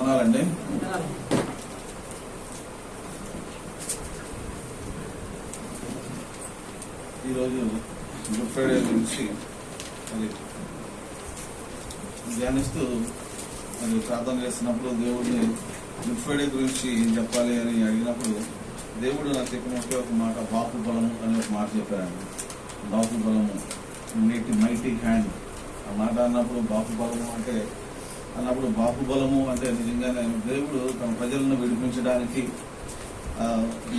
వందనాలండి. ఈరోజు good Friday గురించి మరి ధ్యానిస్తూ మరి ప్రార్థన చేస్తున్నప్పుడు దేవుడిని గుడ్ ఫ్రైడే గురించి చెప్పాలి అని అడిగినప్పుడు దేవుడు నాకు చెప్పినట్టు ఒక మాట బాహుబలము అని ఒక మాట చెప్పారండి. బాహుబలము నీటి మైటీ హ్యాండ్ ఆ మాట అన్నప్పుడు బాహుబలము అంటే అన్నప్పుడు బాహుబలము అంటే నిజంగానే దేవుడు తన ప్రజలను విడిపించడానికి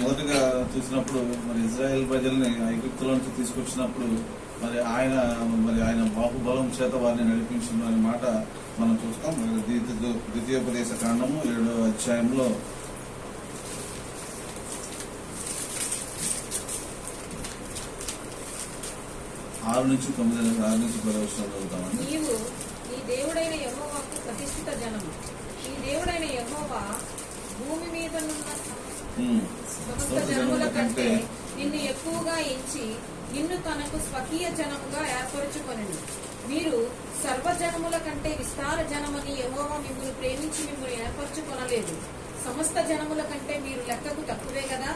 మొదటగా చూసినప్పుడు మరి ఇజ్రాయెల్ ప్రజల్ని ఐగుప్తుల నుంచి తీసుకొచ్చినప్పుడు మరి ఆయన మరి ఆయన బాహుబలం చేత వారిని నడిపించింది అనే మాట మనం చూస్తాం. మరి ద్వితీయోపదేశ కాండము ఏడో అధ్యాయంలో. ఆరు నుంచి తొమ్మిది ఆరు నుంచి పది వర్షాలు చదువుతామండి. దేవుడైన యెహోవాకు ప్రతిష్ఠిత జనము. నీ దేవుడైన యెహోవా భూమి మీద. సమస్త జనముల కంటే నిన్ను ఎక్కువగా ఎంచి నిన్ను తనకు స్వకీయ జనముగా ఏర్పరచుకొనెను. మీరు సర్వజనముల కంటే విస్తార జనమని యెహోవా మిమ్మల్ని ప్రేమించి మిమ్మల్ని ఏర్పరచుకొనలేదు. సమస్త జనముల కంటే మీరు లెక్కకు తక్కువే కదా.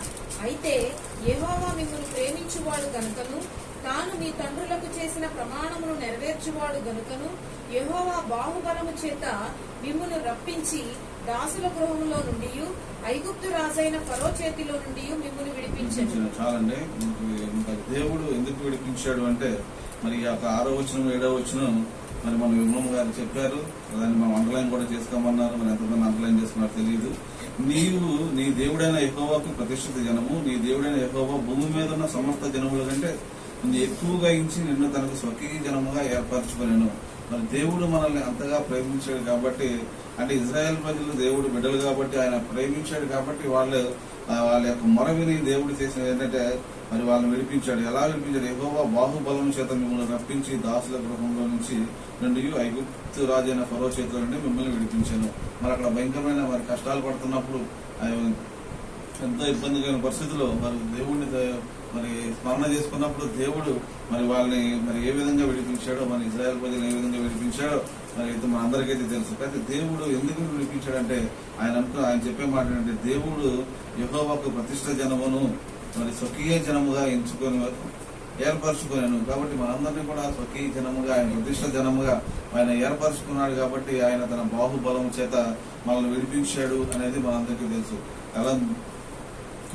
అయితే యెహోవా మిమ్మల్ని ప్రేమించువాడు గనుకను తాను మీ తండ్రులకు చేసిన ప్రమాణమును నెరవేర్చువాడు గనుకను యహోవా బాహుబలము చేత మిమ్మును రప్పించి దాసుల గృహములో నుండి ఐగుప్తు రాజైన ఫరో చేతిలో నుండి మిమ్మును విడిపించాడు చాలండి. దేవుడు ఎందుకు విడిపించాడు అంటే మరి ఒక యొక్క ఆరో వచ్చిన ఏడో వచ్చిన మరి మన విమలం గారు చెప్పారు. దాన్ని మనం అండర్లైన్ కూడా చేసుకోమన్నారు. మరి ఎంతమంది అండర్లైన్ చేసుకున్నారు తెలియదు నీవు నీ దేవుడైన యెహోవాకు ప్రతిష్ఠిత జనము. నీ దేవుడైన యెహోవా భూమి మీద ఉన్న సమస్త జనముల కంటే నిన్ను ఎక్కువగా ఇచ్చి నిన్ను తనకు స్వకీయజనముగా ఏర్పరచుకునేను. మరి దేవుడు మనల్ని అంతగా ప్రేమించాడు కాబట్టి అంటే ఇజ్రాయెల్ ప్రజలు దేవుడు బిడ్డలు కాబట్టి ఆయన ప్రేమించాడు కాబట్టి వాళ్ళు వాళ్ళ యొక్క మొరవిని దేవుడు చేసిన ఏంటంటే మరి వాళ్ళని విడిపించాడు. ఎలా విడిపించాడు? ఎగోవా బాహుబలం చేత మిమ్మల్ని రప్పించి దాసుల గృహంలో నుంచి నుండి ఐగుప్తు రాజైన ఫరో చేతిలో నుండి మిమ్మల్ని విడిపించాను. మరి అక్కడ భయంకరమైన మరి కష్టాలు పడుతున్నప్పుడు ఎంతో ఇబ్బందికరమైన పరిస్థితుల్లో మరి దేవుడిని మరి స్మరణ చేసుకున్నప్పుడు దేవుడు మరి వాళ్ళని మరి ఏ విధంగా విడిపించాడో మన ఇజ్రాయెల్ ప్రజలు ఏ విధంగా విడిపించాడో మరి అయితే మన అందరికైతే తెలుసు. అయితే దేవుడు ఎందుకు విడిపించాడంటే ఆయన ఆయన చెప్పే మాట ఏంటంటే దేవుడు యహోవాకు ప్రతిష్ట జనమును మరి స్వకీయ జనముగా ఎంచుకొని ఏర్పరచుకున్నాను కాబట్టి మనందరినీ కూడా స్వకీయ జనముగా ఆయన ప్రతిష్ట జనముగా ఆయన ఏర్పరచుకున్నాడు కాబట్టి ఆయన తన బాహుబలం చేత మనల్ని విడిపించాడు అనేది మనందరికీ తెలుసు. అలా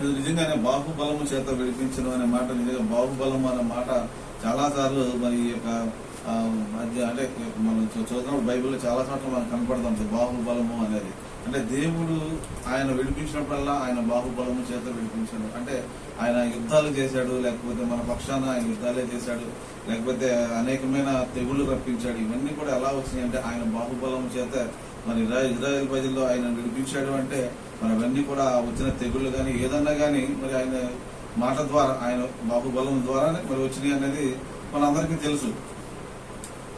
ఇది నిజంగానే బాహుబలము చేత విడిపించడం అనే మాట నిజంగా బాహుబలం అనే మాట చాలాసార్లు మరి ఈ యొక్క మధ్య అంటే మనం చూద్దాం చదువుతున్నప్పుడు బైబిల్లో చాలా చోట్ల మనకు కనపడుతుంది బాహుబలము అనేది. అంటే దేవుడు ఆయన విడిపించినప్పుడల్లా ఆయన బాహుబలము చేత విడిపించాడు. అంటే ఆయన యుద్ధాలు చేశాడు లేకపోతే మన పక్షాన ఆయన యుద్ధాలే చేశాడు లేకపోతే అనేకమైన తెగుళ్ళు రప్పించాడు. ఇవన్నీ కూడా ఎలా వచ్చినాయి అంటే ఆయన బాహుబలం చేత మరి ఇజ్రా- ఇజ్రాయెల్ ప్రజల్లో ఆయన విడిపించాడు అంటే మరి అవన్నీ కూడా వచ్చిన తెగుళ్ళు కానీ ఏదన్నా కానీ మరి ఆయన మాట ద్వారా ఆయన బాహుబలం ద్వారానే మరి వచ్చినాయి అనేది మనందరికీ తెలుసు.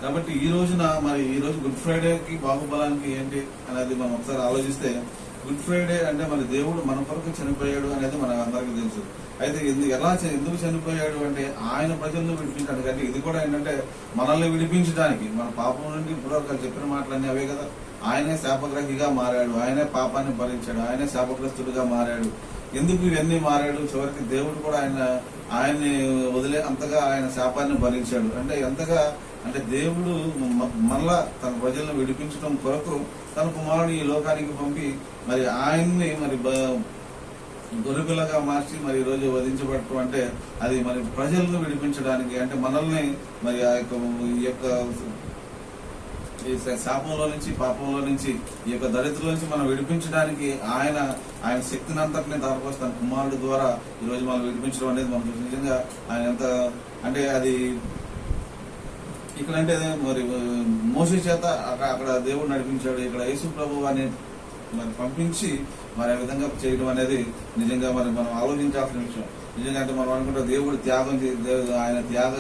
కాబట్టి ఈ రోజున మరి ఈ రోజు గుడ్ ఫ్రైడేకి బాహుబలానికి ఏంటి అనేది మనం ఒకసారి ఆలోచిస్తే గుడ్ ఫ్రైడే అంటే మరి దేవుడు మన కొరకు చనిపోయాడు అనేది మనకు అందరికీ తెలుసు. అయితే ఎలా ఎందుకు చనిపోయాడు అంటే ఆయన ప్రజలను విడిపించాడు. అంటే ఇది కూడా ఏంటంటే మనల్ని విడిపించడానికి మన పాపం నుండి ఇప్పుడు చెప్పిన మాటలన్నీ అవే కదా. ఆయనే శాపగ్రహిగా మారాడు. ఆయనే పాపాన్ని భరించాడు. ఆయనే శాపగ్రస్తుడిగా మారాడు. ఎందుకు ఇవన్నీ మారాడు? చివరికి దేవుడు కూడా ఆయన ఆయన్ని వదిలే అంతగా ఆయన శాపాన్ని భరించాడు. అంటే ఎంతగా అంటే దేవుడు మళ్ళా మరలా తన ప్రజలను విడిపించడం కొరకు తన కుమారుని ఈ లోకానికి పంపి మరి ఆయన్ని మరి గొరుగులగా మార్చి మరి ఈరోజు రోజు వధించబడటం అంటే అది మరి ప్రజలను విడిపించడానికి అంటే మనల్ని మరి ఆ యొక్క ఈ యొక్క ఈ శాపంలో నుంచి పాపంలో నుంచి ఈ యొక్క దళితుల నుంచి మనం విడిపించడానికి ఆయన ఆయన శక్తిని అంతటిని దారిపోసి తన కుమారుడు ద్వారా ఈ రోజు మనం విడిపించడం అనేది మనం నిజంగా ఆయన ఎంత అంటే అది ఇక్కడ అంటే మరి మోసే చేత అక్కడ అక్కడ దేవుడు నడిపించాడు. ఇక్కడ యేసు ప్రభు అని మరి పంపించి మరి ఆ విధంగా చేయడం అనేది నిజంగా మరి మనం ఆలోచించాల్సిన విషయం. నిజంగా మనం అనుకుంటే దేవుడు త్యాగం ఆయన త్యాగ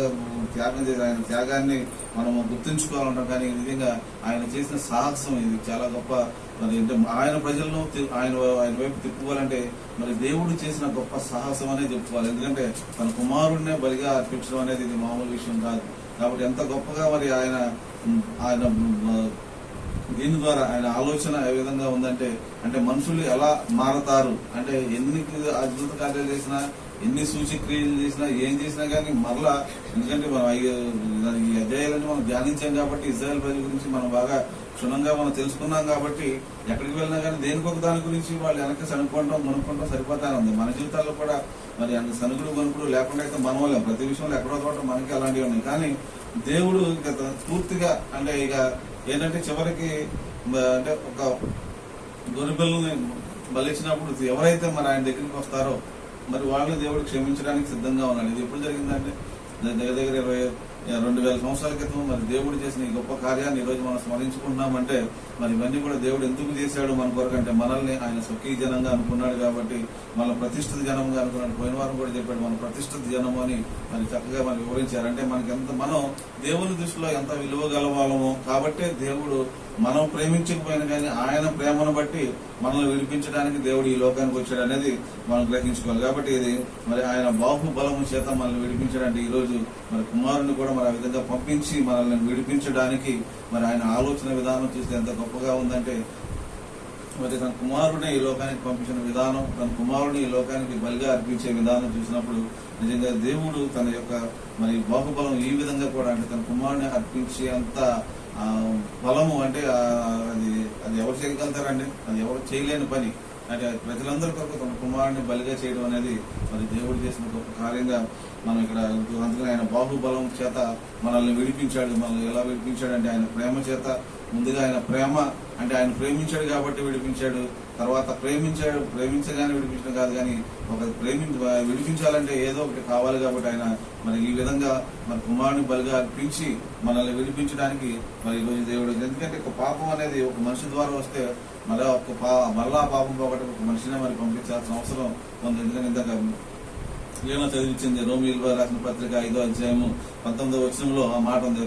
త్యాగం చేసి ఆయన త్యాగాన్ని మనం గుర్తుంచుకోవాలంటాం. కానీ నిజంగా ఆయన చేసిన సాహసం ఇది చాలా గొప్ప. మరి ఆయన ప్రజలను ఆయన ఆయన వైపు తిప్పుకోవాలంటే మరి దేవుడు చేసిన గొప్ప సాహసం అనే చెప్పుకోవాలి. ఎందుకంటే తన కుమారుడినే బలిగా అర్పించడం అనేది ఇది మామూలు విషయం కాదు. కాబట్టి ఎంత గొప్పగా మరి ఆయన ఆయన దీని ద్వారా ఆయన ఆలోచన ఏ విధంగా ఉందంటే అంటే మనుషులు ఎలా మారతారు? అంటే ఎన్ని అద్భుత కార్యాలు చేసినా ఎన్ని సూచిక్రియలు చేసినా ఏం చేసినా కానీ మరలా ఎందుకంటే మనం ఈ అధ్యాయాలన్నీ మనం ధ్యానించాం కాబట్టి ఇజ్రాయెల్ ప్రజల గురించి మనం బాగా క్షుణ్ణంగా మనం తెలుసుకున్నాం కాబట్టి ఎక్కడికి వెళ్ళినా కానీ దేనికొక దాని గురించి వాళ్ళు వెనక సనుక్కుంటాం కొనుక్కుంటాం సరిపోతానే ఉంది. మన జీవితాల్లో కూడా మరి అంత సనుకులు కొనుక్కులు లేకుండా అయితే మనం ప్రతి విషయంలో ఎక్కడో చోట మనకి అలాంటివి ఉన్నాయి. కానీ దేవుడు ఇక పూర్తిగా అంటే ఇక ఏంటంటే చివరికి అంటే ఒక గొర్రెపిల్లని బలిచ్చినప్పుడు ఎవరైతే మరి ఆయన దగ్గరికి వస్తారో మరి వాళ్ళని దేవుడు క్షమించడానికి సిద్ధంగా ఉన్నాడు. ఇది ఎప్పుడు జరిగిందంటే దగ్గర దగ్గర ఇరవై రెండు వేల సంవత్సరాల క్రితం మరి దేవుడు చేసిన ఈ గొప్ప కార్యాన్ని ఈ రోజు మనం స్మరించుకుంటున్నామంటే మరి ఇవన్నీ కూడా దేవుడు ఎందుకు చేశాడు మన కొరకు అంటే మనల్ని ఆయన స్వకీయ జనంగా అనుకున్నాడు కాబట్టి మన ప్రతిష్ఠిత జనంగా అనుకున్నాడు. పోయిన వారం కూడా చెప్పాడు మన ప్రతిష్ఠిత జనము అని మరి చక్కగా మనకి వివరించారు. అంటే మనకి ఎంత మనం దేవుని దృష్టిలో ఎంత విలువ గలవాళ్ళమో కాబట్టే దేవుడు మనం ప్రేమించకపోయినా కానీ ఆయన ప్రేమను బట్టి మనల్ని విడిపించడానికి దేవుడు ఈ లోకానికి వచ్చాడు అనేది మనం గ్రహించుకోవాలి. కాబట్టి ఇది మరి ఆయన బాహుబలము చేత మనల్ని విడిపించడానికి ఈ రోజు మరి కుమారుని కూడా మరి ఆ విధంగా పంపించి మనల్ని విడిపించడానికి మరి ఆయన ఆలోచన విధానం చూస్తే ఎంత గొప్పగా ఉందంటే మరి తన కుమారుడిని ఈ లోకానికి పంపించిన విధానం తన కుమారుడిని ఈ లోకానికి బలిగా అర్పించే విధానం చూసినప్పుడు నిజంగా దేవుడు తన యొక్క మరి బాహుబలం ఈ విధంగా కూడా అంటే తన కుమారుడిని అర్పించే అంత బలము అంటే అది అది ఎవరు చేయగలుగుతారండి? అది ఎవరు చేయలేని పని. అంటే ప్రజలందరి కొరకు తన కుమారుడిని బలిగా చేయడం అనేది మరి దేవుడు చేసిన గొప్ప కార్యంగా మనం ఇక్కడ అందుకని ఆయన బాహుబలం చేత మనల్ని విడిపించాడు. మనల్ని ఎలా విడిపించాడు అంటే ఆయన ప్రేమ చేత ముందుగా ఆయన ప్రేమ అంటే ఆయన ప్రేమించాడు కాబట్టి విడిపించాడు. తర్వాత ప్రేమించాడు ప్రేమించగానే విడిపించడం కాదు కానీ ఒక ప్రేమి విడిపించాలంటే ఏదో ఒకటి కావాలి కాబట్టి ఆయన మరి ఈ విధంగా మన కుమారుని బలిగా అర్పించి మనల్ని విడిపించడానికి మరి ఈరోజు దేవుడు ఎందుకంటే ఒక పాపం అనేది ఒక మనిషి ద్వారా వస్తే మళ్ళీ ఒక్క పా మళ్ళా పాపం పోగొట్టి ఒక మనిషినే మరి పంపించాల్సిన అవసరం ఉంది ఎందుకంటే ఇందాక లీన చదివించింది రోమిల్ రాసిన పత్రిక ఐదో అధ్యాయము పంతొమ్మిదో వచనంలో ఆ మాట ఉంది.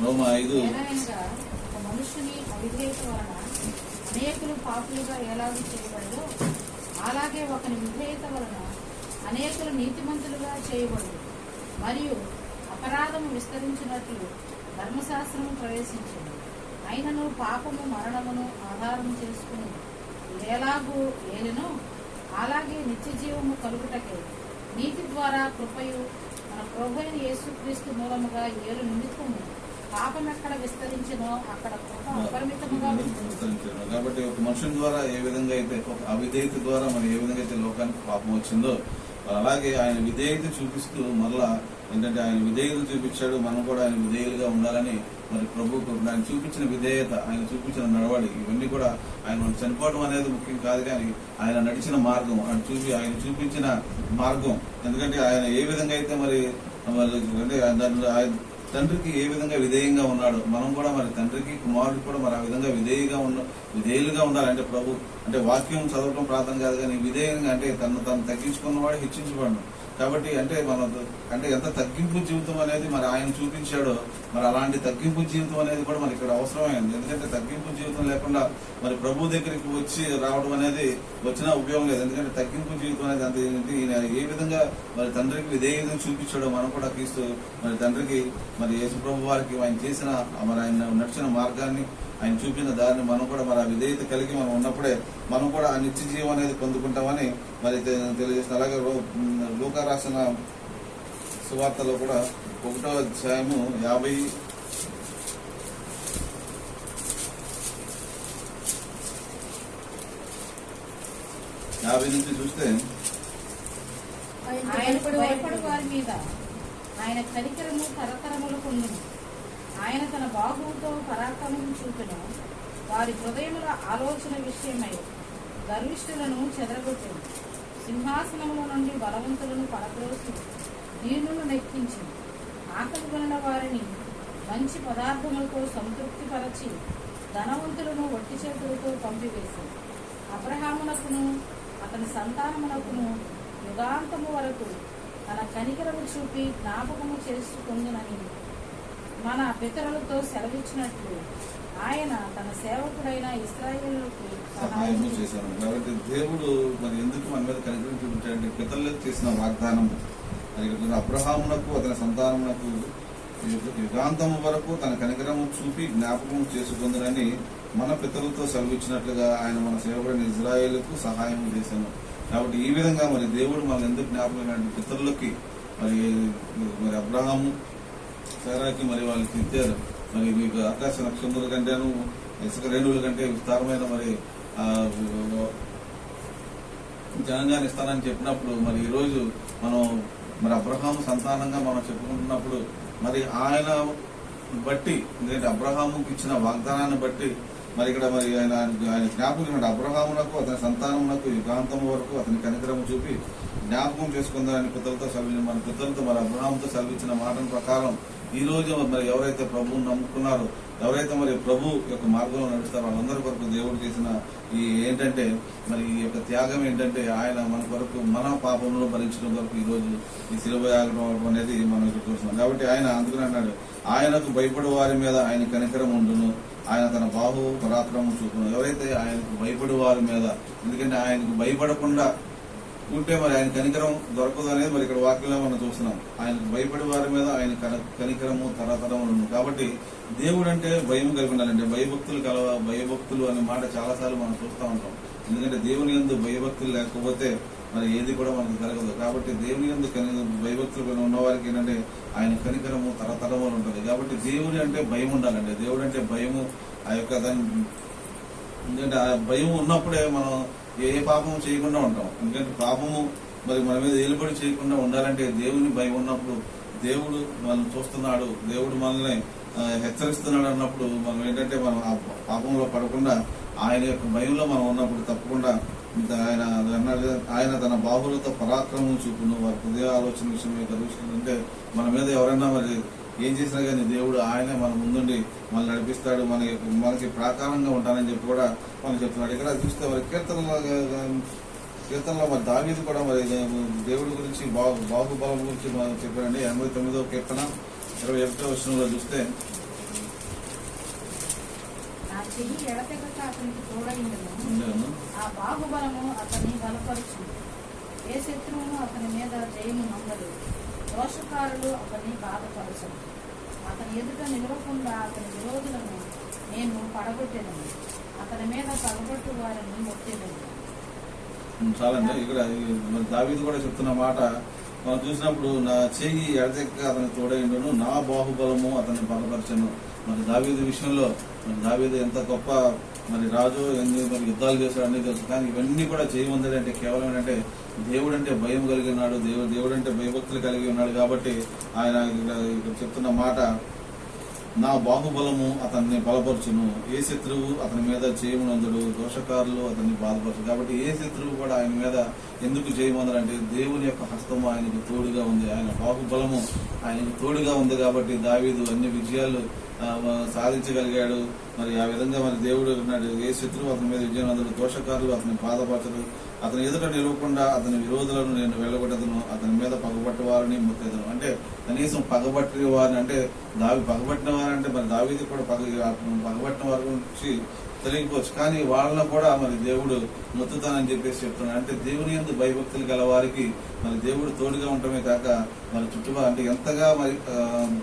రోమ ఐదు. మనుషుని అవిధేయత వలన అనేకులు పాపులుగా ఎలాగూ చేయబడదు అలాగే ఒకని విధేయత వలన అనేకులు నీతిమంతులుగా చేయబడదు మరియు అపరాధము విస్తరించినట్లు ధర్మశాస్త్రము ప్రవేశించింది అయినను పాపము మరణమును ఆధారం చేసుకుని. ఎలాగూ ఏలినో అలాగే నిత్య జీవము కలుగుటకే. నీతి ద్వారా కృపయు మన ప్రభు అయిన యేసుక్రీస్తు మూలముగా ఏలు నిమిత్తము పాపం ఎక్కడ విస్తరించినో అక్కడ కృప అపరిమితముగా ఉంటుంది విస్తరించాడు. కాబట్టి ఒక మనుషుని ద్వారా ఏ విధంగా అయితే అవిధేయత ద్వారా మరి ఏ విధంగా అయితే లోకానికి పాపం వచ్చిందో అలాగే ఆయన విధేయత చూపిస్తూ మరలా ఏంటంటే ఆయన విధేయత చూపించాడు మనం కూడా ఆయన విధేయులుగా ఉండాలని మరి ప్రభు ఆయన చూపించిన విధేయత ఆయన చూపించిన నడవడి ఇవన్నీ కూడా ఆయన చనిపోవడం అనేది ముఖ్యం కాదు కానీ ఆయన నడిచిన మార్గం ఆయన చూపి ఆయన చూపించిన మార్గం. ఎందుకంటే ఆయన ఏ విధంగా అయితే మరి మరి అంటే దాని- తండ్రికి ఏ విధంగా విధేయంగా ఉన్నాడు? మనం కూడా మరి తండ్రికి కుమారుడు కూడా మరి ఆ విధంగా విధేయంగా ఉన్న విధేయులుగా ఉండాలి. అంటే ప్రభు అంటే వాక్యం చదవటం ప్రార్థన కాదు కానీ విధేయంగా అంటే తను తను తగ్గించుకున్నవాడు హెచ్చించబడను కాబట్టి అంటే మన అంటే ఎంత తగ్గింపు జీవితం అనేది మరి ఆయన చూపించాడో మరి అలాంటి తగ్గింపు జీవితం అనేది కూడా మరి ఇక్కడ అవసరమైంది. ఎందుకంటే తగ్గింపు జీవితం లేకుండా మరి ప్రభు దగ్గరికి వచ్చి రావడం అనేది వచ్చినా ఉపయోగం లేదు. ఎందుకంటే తగ్గింపు జీవితం అనేది అంత ఏంటంటే ఈయన ఏ విధంగా మరి తండ్రికి విధేయత చూపించాడో మనం కూడా క్రీస్తు మరి తండ్రికి మరి యేసు ప్రభు వారికి ఆయన చేసిన మరి ఆయన నడిచిన మార్గాన్ని ఆయన చూపిన దారిని మనం కూడా మరి ఆ విధేయత కలిగి మనం ఉన్నప్పుడే మనం కూడా ఆ నిత్య జీవం అనేది పొందుకుంటామని మరి తె- తెలియజేసిన అలాగే లోక రాసిన సువార్తలో కూడా ఒకటో అధ్యాయము యాభై యాభై నుంచి చూస్తే ఆయన చరిత్రము ఆయన తరతరములకు ఆయన తన బాహువుతో పరాక్రమం చూపెను. వారి హృదయముల ఆలోచన విషయమై గర్విష్ఠులను చెదరగొట్టెను. సింహాసనముల నుండి బలవంతులను పడద్రోసి దీనులను నెక్కించి ఆకలి కొనిన వారిని మంచి పదార్థములతో సంతృప్తిపరచి ధనవంతులను ఒట్టి చేతులతో పంపివేసి అబ్రహామునకును అతని సంతానమునకును యుగాంతము వరకు తన కనికరము చూపి జ్ఞాపకము చేసుకుందునని మన పితరులతో సెలవిచ్చినట్లు ఆయన తన సేవకుడైన ఇస్రాయేలుకు సహాయము సహాయం చేశాను కాబట్టి దేవుడు మరి ఎందుకు మన మీద కనికరం చూపించాడంటే పితరులకు చేసిన వాగ్దానం అబ్రహామునకు అతని సంతానమునకు యుగాంతం వరకు తన కనికరము చూపి జ్ఞాపకం చేసుకుందనని మన పితరులతో సెలవిచ్చినట్లుగా ఆయన మన సేవకుడైన ఇజ్రాయేలుకు సహాయం చేశాను. కాబట్టి ఈ విధంగా మరి దేవుడు మనల్ని ఎందుకు జ్ఞాపకం అంటే పితరులకి మరి మరి అబ్రహాము సారాకి మరి వాళ్ళకి ఇచ్చారు మరి మీకు ఆకాశ నక్షత్రాల కంటేను ఇసుక రేణువుల కంటే విస్తారమైన మరి జనంగాని జనంగాన్ని ఇస్తానని చెప్పినప్పుడు మరి ఈ రోజు మనం మరి అబ్రహాము సంతానంగా మనం చెప్పుకుంటున్నప్పుడు మరి ఆయన బట్టి ఎందుకంటే అబ్రహాముకి ఇచ్చిన వాగ్దానాన్ని బట్టి మరి ఇక్కడ మరి ఆయన ఆయన జ్ఞాపకం అబ్రహామునకు అతని సంతానమునకు యుగాంతం వరకు అతని కనికరము చూపి జ్ఞాపకం చేసుకుందామని పితలతో సెలవు మన పితలతో మరి అబ్రహాంతో సెలవిచ్చిన మాటల ప్రకారం ఈ రోజు మరి ఎవరైతే ప్రభువును నమ్ముకున్నారో ఎవరైతే మరి ప్రభు యొక్క మార్గంలో నడుస్తారో వాళ్ళందరి కొరకు దేవుడు చేసిన ఈ ఏంటంటే మరి ఈ యొక్క త్యాగం ఏంటంటే ఆయన మన కొరకు మన పాపంలో భరించడం కొరకు ఈ రోజు ఈ శిలువ యాగడం అనేది మనం ఇక్కడ చూస్తున్నాం. కాబట్టి ఆయన అందుకని అన్నాడు ఆయనకు భయపడే వారి మీద ఆయన కనికరం ఉండును. ఆయన తన బాహు పరాక్రమం చూపును ఎవరైతే ఆయనకు భయపడే వారి మీద ఎందుకంటే ఆయనకు భయపడకుండా ఉంటే మరి ఆయన కనికరం దొరకదు అనేది మరి ఇక్కడ వాక్యంలో మనం చూస్తున్నాం. ఆయనకు భయపడే వారి మీద ఆయన కన- కనికరము తరతరము ఉంది కాబట్టి దేవుడు అంటే భయం కలిగి ఉండాలంటే భయభక్తులు కలవ భయభక్తులు అనే మాట చాలాసార్లు మనం చూస్తూ ఉంటాం. ఎందుకంటే దేవుని ఎందు భయభక్తులు లేకపోతే మరి ఏది కూడా మనకు జరగదు. కాబట్టి దేవుని ఎందు కని- భయభక్తులు కలిగి ఉన్న ఏంటంటే ఆయన కనికరము తరతరములు ఉంటుంది. కాబట్టి దేవుని అంటే భయం ఉండాలండి. దేవుడు అంటే భయము ఆ యొక్క దాని ఎందుకంటే ఆ భయం ఉన్నప్పుడే మనం ఏ పాపము చేయకుండా ఉంటాం. ఎందుకంటే పాపము మరి మన మీద ఏలుబడి చేయకుండా ఉండాలంటే దేవుని భయం ఉన్నప్పుడు దేవుడు మనల్ని చూస్తున్నాడు దేవుడు మనల్ని హెచ్చరిస్తున్నాడు అన్నప్పుడు మనం ఏంటంటే మనం ఆ పాపంలో పడకుండా ఆయన యొక్క భయంలో మనం ఉన్నప్పుడు తప్పకుండా ఆయన అన్నాడు ఆయన తన బాహులతో పరాక్రమం చూపును వారి హృదయ ఆలోచన విషయం కలుగుతుందంటే మన మీద ఎవరైనా మరి ఏం చేసినా కానీ దేవుడు ఆయనే మన ముందుండి మనల్ని నడిపిస్తాడు మన మనకి ప్రాకారంగా ఉంటానని చెప్పి కూడా మనం చెప్తున్నాడు. ఇక్కడ చూస్తే మరి కీర్తనలో కీర్తనలో మరి దావీది కూడా మరి దేవుడి గురించి బాహు బాహుబలం గురించి మనం చెప్పాడండి. ఎనభై తొమ్మిదో కీర్తన ఇరవై ఒకటో విషయంలో చూస్తే అతనికి తోడైండను. ఆ బాహుబలము అతన్ని బలపరచు. ఏ శత్రువును అతని మీద జయము నమ్మదు దోషకారులు అతన్ని బాధపరచరు. అతని ఎదుట నిలవకుండా అతని విరోధులను నేను పడగొట్టేదను. అతని మీద పగబట్టు వారిని మొట్టేదను చాలండి ఇక్కడ మరి దావీదు కూడా చెప్తున్న మాట. మనం చూసినప్పుడు నా చెయ్యి ఎడతెక్క అతని తోడైండును. నా బాహుబలము అతన్ని బలపరచను. మరి దావీదు విషయంలో మరి దావీదు ఎంత గొప్ప మరి రాజు ఎన్ని మరి యుద్ధాలు చేశాడు అన్ని తెలుసు. కానీ ఇవన్నీ కూడా చేయమందడు అంటే కేవలం ఏంటంటే దేవుడు అంటే భయం కలిగి ఉన్నాడు దేవుడు దేవుడు అంటే భయభక్తులు కలిగి ఉన్నాడు కాబట్టి ఆయన ఇక్కడ ఇక్కడ చెప్తున్న మాట నా బాహుబలము అతన్ని బలపరచును. ఏ శత్రువు అతని మీద చేయమునందుడు దోషకారులు అతన్ని బాధపరచు. కాబట్టి ఏ శత్రువు కూడా ఆయన మీద ఎందుకు చేయమందరంటే దేవుని యొక్క హస్తము ఆయనకు తోడుగా ఉంది. ఆయన బాహుబలము ఆయనకు తోడుగా ఉంది కాబట్టి దావీదు అన్ని విజయాలు సాధించగలిగాడు. మరి ఆ విధంగా మరి దేవుడు ఉన్నాడు. ఏ శత్రువు అతని మీద విజయం అందరు దోషకారులు అతని బాధపరచరు అతని ఎదుట నిలవకుండా అతని విరోధులను నేను వెళ్ళగొట్టదును. అతని మీద పగబట్టే వారిని ముత్తెదను అంటే కనీసం పగబట్టిన వారిని అంటే దావి పగబట్టిన వారంటే మరి దావిది కూడా పగ పగబట్టిన వారి గురించి తెలియకపోవచ్చు. కానీ వాళ్ళను కూడా మరి దేవుడు మొత్తుతానని చెప్పేసి చెప్తున్నాడు. అంటే దేవుని ఎందు భయభక్తులు గల వారికి మరి దేవుడు తోడుగా ఉండటమే కాక మరి చుట్టుపక్కల అంటే ఎంతగా మరి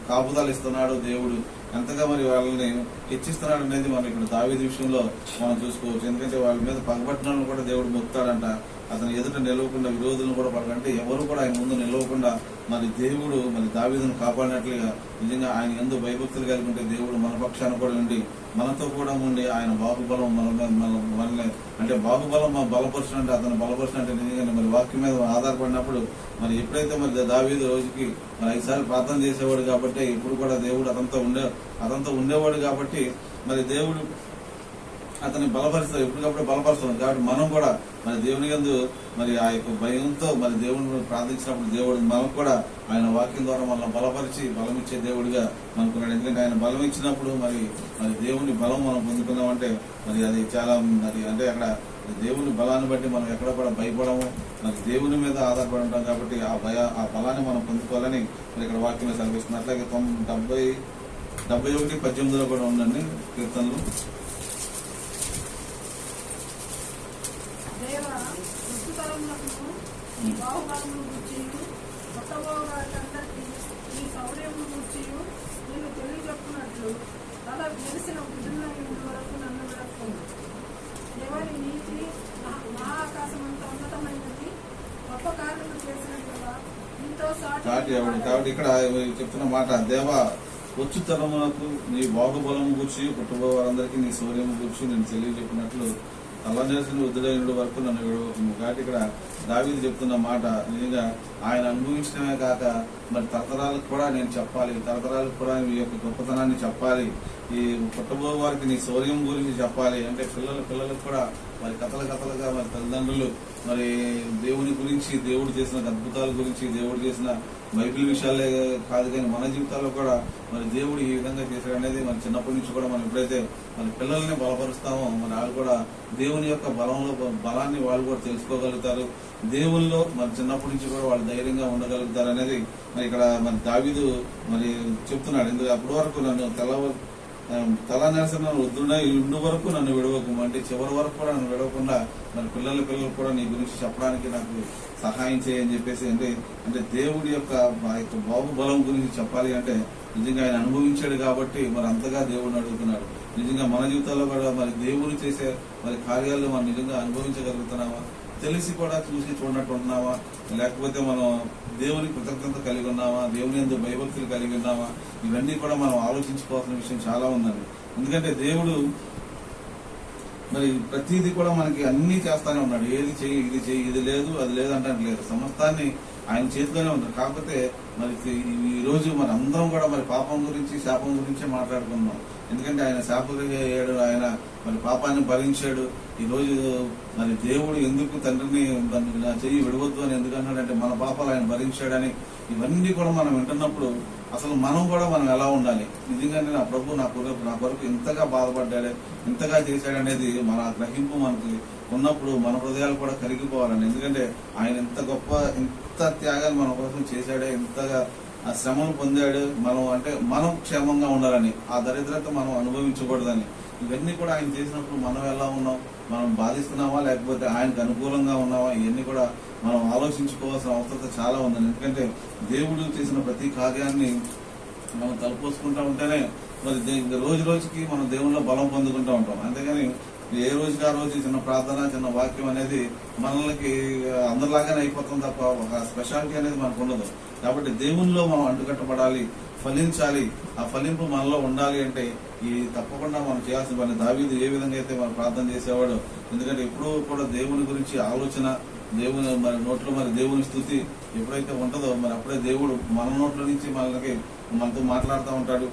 కాపుదాలు ఇస్తున్నాడో ఇస్తున్నాడు దేవుడు ఎంతగా మరి వాళ్ళని హెచ్చిస్తున్నాడు అనేది మనం ఇక్కడ దావీది విషయంలో మనం చూసుకోవచ్చు. ఎందుకంటే వాళ్ళ మీద పగబట్టినాలను కూడా దేవుడు మొత్తాడంట అతను ఎదుట నిలవకుండా విరోధులను కూడా పడకంటే ఎవరు కూడా ఆయన ముందు నిలవకుండా మరి దేవుడు మరి దావీదును కాపాడినట్లుగా నిజంగా ఆయన ఎందు భయభక్తులు కలిగి ఉంటే దేవుడు మన పక్షాన కూడా ఉండి మనతో కూడా ఉండి ఆయన బాహుబలం మన మన మనల్ని అంటే బాహుబలం మా బలపరచడం అంటే అతను బలపరచడం అంటే నిజంగా మరి వాక్యం మీద ఆధారపడినప్పుడు మరి ఎప్పుడైతే మరి దావీదు రోజుకి మరి ఐదుసార్లు ప్రార్థన చేసేవాడు కాబట్టి ఇప్పుడు కూడా దేవుడు అతనితో ఉండే అతనితో ఉండేవాడు కాబట్టి మరి దేవుడు అతన్ని బలపరుస్తారు. ఎప్పటికప్పుడు బలపరుస్తున్నాం కాబట్టి మనం కూడా మరి దేవుని ఎందు మరి ఆ యొక్క భయంతో మరి దేవుని ప్రార్థించినప్పుడు దేవుడు మనం కూడా ఆయన వాక్యం ద్వారా మనం బలపరిచి బలం ఇచ్చే దేవుడిగా మనకున్నాడు. ఎందుకంటే ఆయన బలం ఇచ్చినప్పుడు మరి మరి దేవుని బలం మనం పొందుకున్నామంటే మరి అది చాలా మరి అంటే అక్కడ దేవుని బలాన్ని బట్టి మనం ఎక్కడ కూడా భయపడము. మరి దేవుని మీద ఆధారపడి ఉంటాం కాబట్టి ఆ భయ ఆ బలాన్ని మనం పొందుకోవాలని మరి ఇక్కడ వాక్యంలో కనిపిస్తుంది అట్లాగే తొంభై డెబ్బై ఒకటి పద్దెనిమిదిలో కూడా ఉందండి కీర్తనలు దేవ ఋతుతరములకు నీ బాహుబలమును గుర్చియు కొత్తబోగాటందరికీ ఈ శౌర్యమును గుర్చియు. నేను తెలియజెప్పునట్లు తల మెరిసిన విధుల వరకు నన్ను విడకుండా ఎవరి నీతి నా- ఆకాశం అంత ఉన్నతమైనది గొప్ప కార్యము చేసినట్లుగా నీతో కాబట్టి సాటి కాబట్టి ఇక్కడ చెప్తున్న మాట దేవా వచ్చు తరమునకు నీ బాహుబలం కూర్చి కుటుంబ వారందరికీ నీ శౌర్యం కూర్చి నేను తెలియజెప్పినట్లు అలా చేసిన వరకు నన్ను విడవకము కాబట్టి ఇక్కడ దావీదు చెప్తున్న మాట నిజంగా ఆయన అనుభవించడమే కాక మరి తరతరాలకు కూడా నేను చెప్పాలి. తరతరాలకు కూడా మీ యొక్క గొప్పతనాన్ని చెప్పాలి. ఈ పుట్టబో వారికి నీ శౌర్యం గురించి చెప్పాలి. అంటే పిల్లల పిల్లలకు కూడా మరి కథల కథలుగా మరి తల్లిదండ్రులు మరి దేవుని గురించి దేవుడు చేసిన అద్భుతాల గురించి దేవుడు చేసిన బైబిల్ విషయాలే కాదు కానీ మన జీవితాల్లో కూడా మరి దేవుడు ఈ విధంగా చేశాడు అనేది మన చిన్నప్పటి నుంచి కూడా మనం ఎప్పుడైతే మన పిల్లల్ని బలపరుస్తామో మరి వాళ్ళు కూడా దేవుని యొక్క బలంలో బలాన్ని వాళ్ళు కూడా తెలుసుకోగలుగుతారు. దేవుల్లో మరి చిన్నప్పటి నుంచి కూడా వాళ్ళు ధైర్యంగా ఉండగలుగుతారు అనేది మరి ఇక్కడ మరి దావీదు మరి చెప్తున్నాడు. ఎందుకు అప్పటి వరకు నన్ను తెల్లవ తల నెలసిన వద్దున ఇండు వరకు నన్ను విడవకు. అంటే చివరి వరకు కూడా నన్ను విడవకుండా మరి పిల్లల పిల్లలు కూడా నీ గురించి చెప్పడానికి నాకు సహాయం చేయని చెప్పేసి అంటే అంటే దేవుడి యొక్క యొక్క బాహుబలం గురించి చెప్పాలి అంటే నిజంగా ఆయన అనుభవించాడు కాబట్టి మరి అంతగా దేవుడిని అడుగుతున్నాడు. నిజంగా మన జీవితాల్లో కూడా మరి దేవుడు చేసే మరి కార్యాలు మనం నిజంగా అనుభవించగలుగుతున్నామా? తెలిసి కూడా చూసి చూడనట్టు ఉన్నావా లేకపోతే మనం దేవుని కృతజ్ఞత కలిగి ఉన్నామా దేవుని ఎందు భయభక్తులు కలిగి ఉన్నామా ఇవన్నీ కూడా మనం ఆలోచించుకోవాల్సిన విషయం చాలా ఉందండి. ఎందుకంటే దేవుడు మరి ప్రతిదీ కూడా మనకి అన్ని చేస్తానే ఉన్నాడు. ఏది చెయ్యి ఇది చెయ్యి ఇది లేదు అది లేదు అంటే లేదు. సమస్తాన్ని ఆయన చేతిలోనే ఉన్నాడు కాకపోతే మరి ఈ- రోజు మరి అందరం కూడా మరి పాపం గురించి శాపం గురించే మాట్లాడుకున్నాం ఎందుకంటే ఆయన శాపయ్యాడు ఆయన మరి పాపాన్ని భరించాడు. ఈ రోజు మరి దేవుడు ఎందుకు తండ్రిని చెయ్యి విడవద్దు అని ఎందుకు అన్నాడంటే మన పాపాలు ఆయన భరించాడని ఇవన్నీ కూడా మనం వింటున్నప్పుడు అసలు మనం కూడా మనం ఎలా ఉండాలి? నిజంగానే నా ప్రభు నా కొరకు నా కొరకు ఇంతగా బాధపడ్డాడే ఇంతగా చేశాడనేది మన గ్రహింపు మనకి ఉన్నప్పుడు మన హృదయాలు కూడా కరిగిపోవాలండి. ఎందుకంటే ఆయన ఎంత గొప్ప ఇంత త్యాగాలు మన కోసం చేశాడే ఇంతగా ఆ శ్రమను పొందాడు. మనం అంటే మనం క్షేమంగా ఉండాలని ఆ దరిద్రత మనం అనుభవించకూడదని. ఇవన్నీ కూడా ఆయన చేసినప్పుడు మనం ఎలా ఉన్నాం? మనం బాధిస్తున్నామా? లేకపోతే ఆయనకు అనుకూలంగా ఉన్నామా? ఇవన్నీ కూడా మనం ఆలోచించుకోవాల్సిన అవసరం చాలా ఉందండి. ఎందుకంటే దేవుడు చేసిన ప్రతి కార్యాన్ని మనం తలపోసుకుంటా ఉంటేనే మరి దే- రోజు రోజుకి మనం దేవుళ్ళ బలం పొందుకుంటూ ఉంటాం. అంతేగాని ఏ రోజుకి ఆ రోజు చిన్న ప్రార్థన చిన్న వాక్యం అనేది మనల్ని అందరిలాగానే అయిపోతుంది తప్ప ఒక స్పెషాలిటీ అనేది మనకు ఉండదు. కాబట్టి దేవునిలో మనం అంటుకట్టబడాలి ఫలించాలి. ఆ ఫలింపు మనలో ఉండాలి అంటే ఈ తప్పకుండా మనం చేయాల్సిన పని. దావీదు ఏ విధంగా అయితే మనం ప్రార్థన చేసేవాడు ఎందుకంటే ఎప్పుడూ కూడా దేవుని గురించి ఆలోచన దేవుని మరి నోట్లో మరి దేవుని స్థుతి ఎప్పుడైతే ఉంటుందో మరి అప్పుడే దేవుడు మన నోట్ల నుంచి మనకి మనతో మాట్లాడుతూ ఉంటాడు.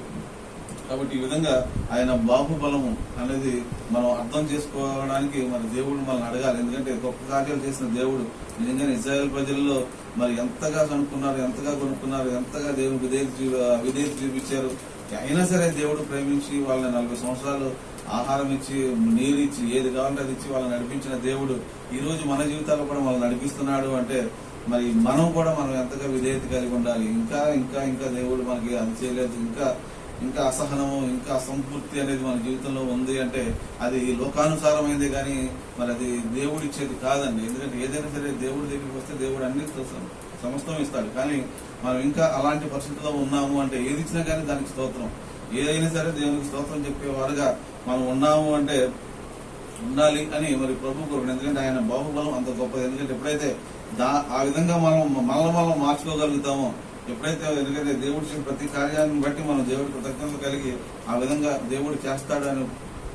కాబట్టి ఈ విధంగా ఆయన బాహుబలము అనేది మనం అర్థం చేసుకోవడానికి మన దేవుడు మనల్ని అడగాలి. ఎందుకంటే గొప్ప కార్యాలు చేసిన దేవుడు నిజంగానే ఇజ్రాయెల్ ప్రజల్లో మరి ఎంతగా కనుక్కున్నారు ఎంతగా కొనుక్కున్నారు ఎంతగా దేవుడు విధేయత చూ- విధేయత చూపించారు. అయినా సరే దేవుడు ప్రేమించి వాళ్ళని నలభై సంవత్సరాలు ఆహారం ఇచ్చి నీరు ఇచ్చి ఏది కావాలంటే అది ఇచ్చి వాళ్ళని నడిపించిన దేవుడు ఈ రోజు మన జీవితాల్లో కూడా మనల్ని నడిపిస్తున్నాడు అంటే మరి మనం కూడా మనం ఎంతగా విధేయత కలిగి ఉండాలి. ఇంకా ఇంకా ఇంకా దేవుడు మనకి అది చేయలేదు. ఇంకా ఇంకా అసహనము ఇంకా అసంతృప్తి అనేది మన జీవితంలో ఉంది అంటే అది లోకానుసారమైంది కానీ మరి అది దేవుడు ఇచ్చేది కాదండి. ఎందుకంటే ఏదైనా సరే దేవుడి దగ్గరికి వస్తే దేవుడు అన్ని సమస్తం ఇస్తాడు. కానీ మనం ఇంకా అలాంటి పరిస్థితిలో ఉన్నాము అంటే ఏది ఇచ్చినా కానీ దానికి స్తోత్రం. ఏదైనా సరే దేవునికి స్తోత్రం చెప్పేవారుగా మనం ఉన్నాము అంటే ఉండాలి అని మరి ప్రభు కోరుకున్నాడు ఎందుకంటే ఆయన బాహుబలం అంత గొప్పది. ఎందుకంటే ఎప్పుడైతే దా ఆ విధంగా మనం మనల్ని మనం మార్చుకోగలుగుతామో ఎప్పుడైతే ఎందుకంటే దేవుడు ప్రతి కార్యాన్ని బట్టి మనం దేవుడి కృతజ్ఞతలు కలిగి ఆ విధంగా దేవుడు చేస్తాడని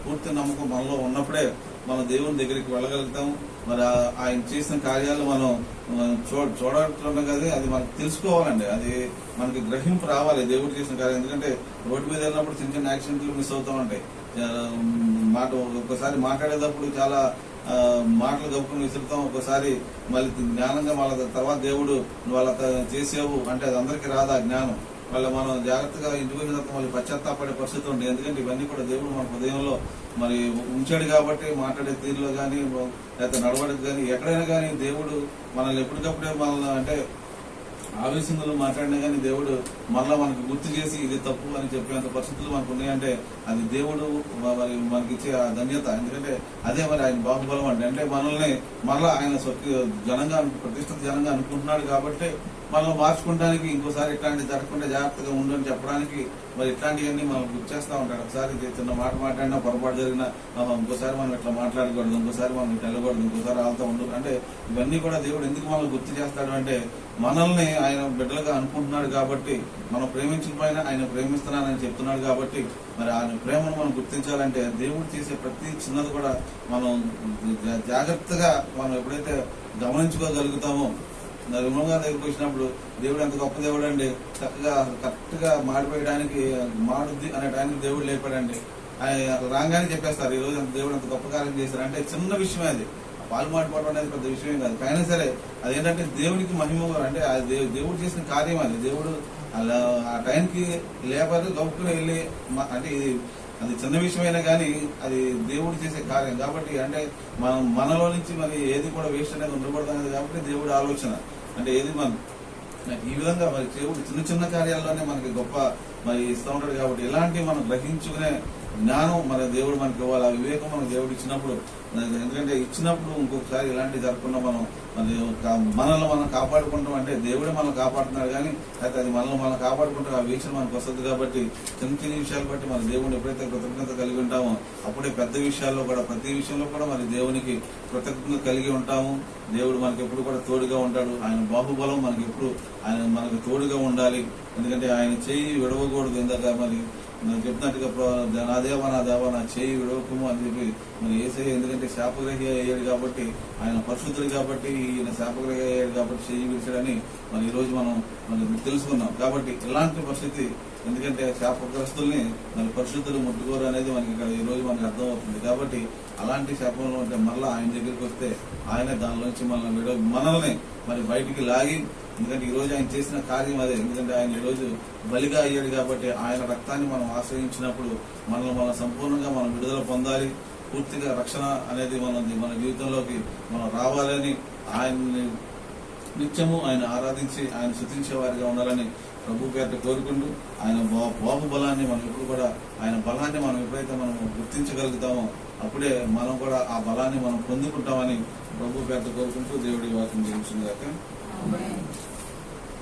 పూర్తి నమ్మకం మనలో ఉన్నప్పుడే మనం దేవుని దగ్గరికి వెళ్ళగలుగుతాం. మరి ఆయన చేసిన కార్యాలు మనం చూ చూడటం కదా అది మనకు తెలుసుకోవాలండి. అది మనకి గ్రహింపు రావాలి దేవుడు చేసిన కార్యం. ఎందుకంటే రోడ్డు మీద వెళ్ళినప్పుడు చిన్న చిన్న యాక్సిడెంట్లు మిస్ అవుతూ ఉంటాయి మాట ఒక్కసారి మాట్లాడేటప్పుడు చాలా మాటలు కప్పుకుని విసురుతాం. ఒకసారి మళ్ళీ జ్ఞానంగా వాళ్ళ తర్వాత దేవుడు నువ్వు వాళ్ళ చేసేవు అంటే అది అందరికీ రాదా జ్ఞానం? వాళ్ళ మనం జాగ్రత్తగా ఇంటికి వచ్చిన తర్వాత మళ్ళీ పశ్చాత్తాపడే పరిస్థితి ఉంది ఎందుకంటే ఇవన్నీ కూడా దేవుడు మన హృదయంలో మరి ఉంచాడు కాబట్టి మాట్లాడే తీరులో కానీ లేకపోతే నడవడికి కానీ ఎక్కడైనా కానీ దేవుడు మనల్ని ఎప్పటికప్పుడే మనల్ని అంటే ఆవేశంలో మాట్లాడినా కానీ దేవుడు మళ్ళా మనకు గుర్తు చేసి ఇది తప్పు అని చెప్పేంత పరిస్థితులు మనకు ఉన్నాయంటే అది దేవుడు మరి మనకిచ్చే ఆ ధన్యత. ఎందుకంటే అదే మరి ఆయన బాహుబలం అంటే అంటే మనల్ని మళ్ళా ఆయన స్వకీయ జనంగా ప్రతిష్ఠిత జనంగా అనుకుంటున్నాడు కాబట్టి మనం మార్చుకోవడానికి ఇంకోసారి ఇట్లాంటి జరగకుండా జాగ్రత్తగా ఉండని చెప్పడానికి. మరి ఇట్లాంటివన్నీ మనం గుర్తు ఉంటాడు ఒకసారి చిన్న మాట మాట్లాడినా పొరపాటు జరిగినా మనం ఇంకోసారి మనం ఇట్లా మాట్లాడకూడదు ఇంకోసారి మనం ఇట్లా వెళ్ళకూడదు ఇంకోసారి వాళ్ళతో ఉండదు అంటే ఇవన్నీ కూడా దేవుడు ఎందుకు మనం గుర్తు చేస్తాడు అంటే మనల్ని ఆయన బిడ్డలుగా అనుకుంటున్నాడు కాబట్టి మనం ప్రేమించకపోయినా ఆయన ప్రేమిస్తున్నానని చెప్తున్నాడు కాబట్టి మరి ఆయన ప్రేమను మనం గుర్తించాలంటే దేవుడు చేసే ప్రతి చిన్నది కూడా మనం జా- జాగ్రత్తగా మనం ఎప్పుడైతే గమనించుకోగలుగుతామో విమల గారి దగ్గరికి వచ్చినప్పుడు దేవుడు ఎంత గొప్ప దేవుడు అండి. చక్కగా కరెక్ట్గా మాడిపోయడానికి మాడుద్ది అనే టైంకి దేవుడు లేపాడండి. ఆయన రాగానే చెప్పేస్తారు ఈ రోజు అంత దేవుడు అంత గొప్ప కార్యం చేశారు. అంటే చిన్న విషయమే అది. పాలు మాడిపోవడం అనేది పెద్ద విషయం కాదు. అయినా సరే అదేంటంటే దేవుడికి మహిమ అంటే ఆ దేవుడు చేసిన కార్యం అది. దేవుడు అలా ఆ టైంకి లేబర్ గొప్పకుని వెళ్ళి అంటే ఇది అది చిన్న విషయమైనా కానీ అది దేవుడు చేసే కార్యం. కాబట్టి అంటే మనం మనలో నుంచి మరి ఏది కూడా వేస్ట్ అనేది ఉండకూడదు కాబట్టి దేవుడు ఆలోచన. అంటే ఏది మనం ఈ విధంగా మరి దేవుడు చిన్న చిన్న కార్యాల్లోనే మనకి గొప్ప మరి ఇస్తూ ఉంటాడు కాబట్టి ఇలాంటివి మనం గ్రహించుకునే జ్ఞానం మన దేవుడు మనకి ఇవ్వాలి. ఆ వివేకం మనకు దేవుడు ఇచ్చినప్పుడు ఎందుకంటే ఇచ్చినప్పుడు ఇంకొకసారి ఇలాంటి జరగకుండా మనం మన మనల్ని మనం కాపాడుకుంటాం అంటే దేవుడే మనం కాపాడుతున్నాడు కానీ అయితే అది మనల్ని మనం కాపాడుకుంటాం. ఆ వీక్షణ మనకు వస్తుంది కాబట్టి చిన్న చిన్న విషయాలు బట్టి మన దేవుడిని ఎప్పుడైతే కృతజ్ఞత కలిగి ఉంటామో అప్పుడే పెద్ద విషయాల్లో కూడా ప్రతి విషయంలో కూడా మరి దేవునికి కృతజ్ఞత కలిగి ఉంటాము. దేవుడు మనకి ఎప్పుడు కూడా తోడుగా ఉంటాడు. ఆయన బాహుబలం మనకి ఎప్పుడు ఆయన మనకు తోడుగా ఉండాలి. ఎందుకంటే ఆయన చేయి విడవకూడదు. ఇందాక మరి నువ్వు చెప్పినట్టుగా నా దేవ నా దేవ నా చేయి విడవకము అని చెప్పి మరి ఏసే ఎందుకంటే శాపగ్రహి అయ్యాడు కాబట్టి ఆయన పరిశుద్ధుడు కాబట్టి ఈయన శాపగ్రహి అయ్యాడు కాబట్టి చేయి విడిచాడని మరి ఈ రోజు మనం మరి తెలుసుకున్నాం. కాబట్టి ఇలాంటి పరిస్థితి ఎందుకంటే శాపగ్రస్తుల్ని మన పరిశుద్ధులు ముట్టుకోరు అనేది మనకి ఇక్కడ ఈ రోజు మనకు అర్థమవుతుంది. కాబట్టి అలాంటి శాపంలో ఉంటే మళ్ళీ ఆయన దగ్గరికి వస్తే ఆయన దానిలోంచి మనల్ని విడ మనల్ని మరి బయటికి లాగి ఎందుకంటే ఈ రోజు ఆయన చేసిన కార్యం అదే. ఎందుకంటే ఆయన ఈరోజు బలిగా అయ్యాడు కాబట్టి ఆయన రక్తాన్ని మనం ఆశ్రయించినప్పుడు మనల్ని మనం సంపూర్ణంగా మనం విడుదల పొందాలి. పూర్తిగా రక్షణ అనేది మన మన జీవితంలోకి మనం రావాలని ఆయన్ని నిత్యము ఆయన ఆరాధించి ఆయన శుతించే వారిగా ఉండాలని ప్రభు పేరు కోరుకుంటూ ఆయన బా- బలాన్ని మనం ఎప్పుడు కూడా ఆయన బలాన్ని మనం ఎప్పుడైతే మనం గుర్తించగలుగుతామో అప్పుడే మనం కూడా ఆ బలాన్ని మనం పొందుకుంటామని ప్రభు పేరు కోరుకుంటూ దేవుడి వాక్యం జీవించింది కాక